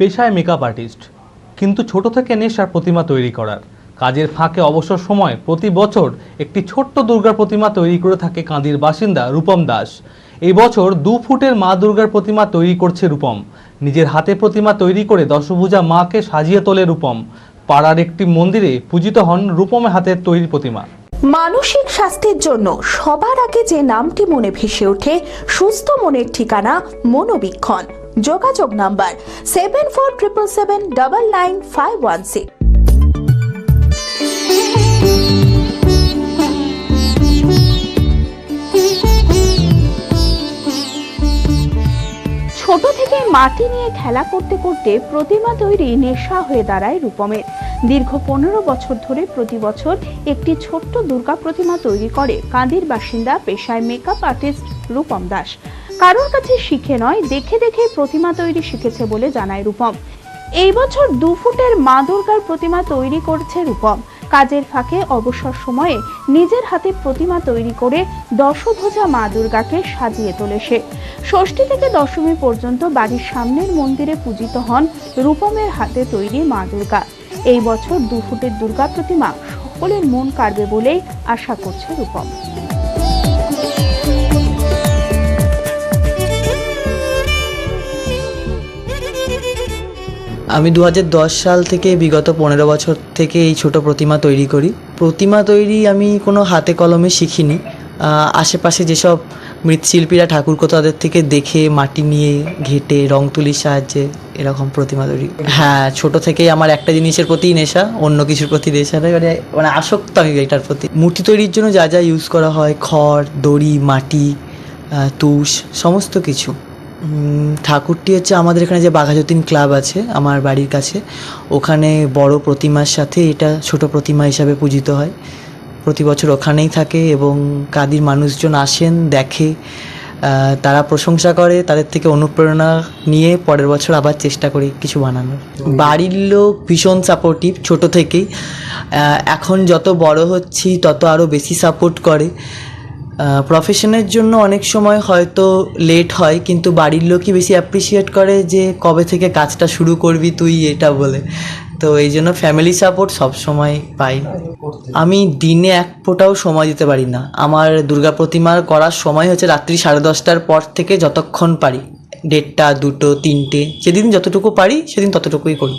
পেশায় makeup artist কিন্তু ছোট থেকে নেশার প্রতিমা তৈরি করার। কাজের ফাঁকে অবসর সময় প্রতি বছর একটি ছোট্ট দুর্গার প্রতিমা তৈরি করে থাকে কাঁদির বাসিন্দা রূপম দাস। এই বছর দু ফুটের মা দুর্গার প্রতিমা তৈরি করছে রূপম। নিজের হাতে প্রতিমা তৈরি করে দশভুজা মাকে সাজিয়ে তোলে রূপম। পাড়ার একটি মন্দিরে পূজিত হন রূপমের হাতের তৈরি প্রতিমা। মানসিক স্বাস্থ্যের জন্য সবার আগে যে নামটি মনে ভেসে ওঠে, সুস্থ মনের ঠিকানা মনোবীক্ষণ। যোগাযোগ number seven four triple seven double nine five one six. ছোট থেকে মাটি নিয়ে খেলা করতে করতে প্রতিমা তৈরি নেশা হয়ে দাঁড়ায় রূপমের। দীর্ঘ পনেরো বছর ধরে প্রতি বছর একটি ছোট্ট দুর্গা প্রতিমা তৈরি করে। কাঁদির বাসিন্দা পেশায় মেকআপ আর্টিস্ট রূপম দাস। কারোর কাছে শিখে নয়, দেখে দেখে প্রতিমা তৈরি শিখেছে বলে জানায় রূপম। এই বছর দু ফুটের মা দুর্গার প্রতিমা তৈরি করছে রূপম। কাজের ফাঁকে অবসর সময়ে নিজের হাতে প্রতিমা তৈরি করে দশভোজা মা দুর্গাকে সাজিয়ে তোলে সে। ষষ্ঠী থেকে দশমী পর্যন্ত বাড়ির সামনের মন্দিরে পূজিত হন রূপমের হাতে তৈরি মা দুর্গা। এই বছর দু ফুটের দুর্গা প্রতিমা সকলের মন কাড়বে বলেই আশা করছে রূপম। আমি দু হাজার দশ সাল থেকে বিগত পনেরো বছর থেকে এই ছোট প্রতিমা তৈরি করি। প্রতিমা তৈরি আমি কোনো হাতে কলমে শিখিনি। আশেপাশে যেসব মৃৎশিল্পীরা ঠাকুরকো তাদের থেকে দেখে, মাটি নিয়ে ঘেটে, রং তুলির সাহায্যে এরকম প্রতিমা তৈরি হ্যাঁ ছোট থেকেই আমার একটা জিনিসের প্রতি নেশা, অন্য কিছুর প্রতি নেশা নেই মানে মানে আসক্ত আমি এটার প্রতি। মূর্তি তৈরির জন্য যা যা ইউজ করা হয়, খড়, দড়ি, মাটি তুষ, সমস্ত কিছু। ঠাকুরটি হচ্ছে আমাদের এখানে যে বাঘাযতীন ক্লাব আছে, আমার বাড়ির কাছে, ওখানে বড় প্রতিমার সাথে এটা ছোট প্রতিমা হিসাবে পূজিত হয়। প্রতি বছর ওখানেই থাকে এবং কাদির মানুষজন আসেন, দেখে তারা প্রশংসা করে, তাদের থেকে অনুপ্রেরণা নিয়ে পরের বছর আবার চেষ্টা করি কিছু বানানোর। বাড়ির লোক ভীষণ সাপোর্টিভ ছোট থেকেই। এখন যত বড় হচ্ছি, তত আরও বেশি সাপোর্ট করে। প্রফেশনের জন্য অনেক সময় হয়তো লেট হয়, কিন্তু বাড়ির লোকই বেশি অ্যাপ্রিসিয়েট করে যে কবে থেকে কাজটা শুরু করবি তুই এটা বলে। তো এই জন্য ফ্যামিলি সাপোর্ট সবসময় পাই। আমি দিনে এক ফোঁটাও সময় দিতে পারি না। আমার দুর্গা প্রতিমা করার সময় হচ্ছে রাত্রি সাড়ে দশটার পর থেকে যতক্ষণ পারি, দেড়টা, দুটো, তিনটে, যেদিন যতটুকু পারি সেদিন ততটুকুই করি।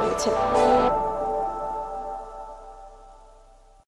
아, 이 책.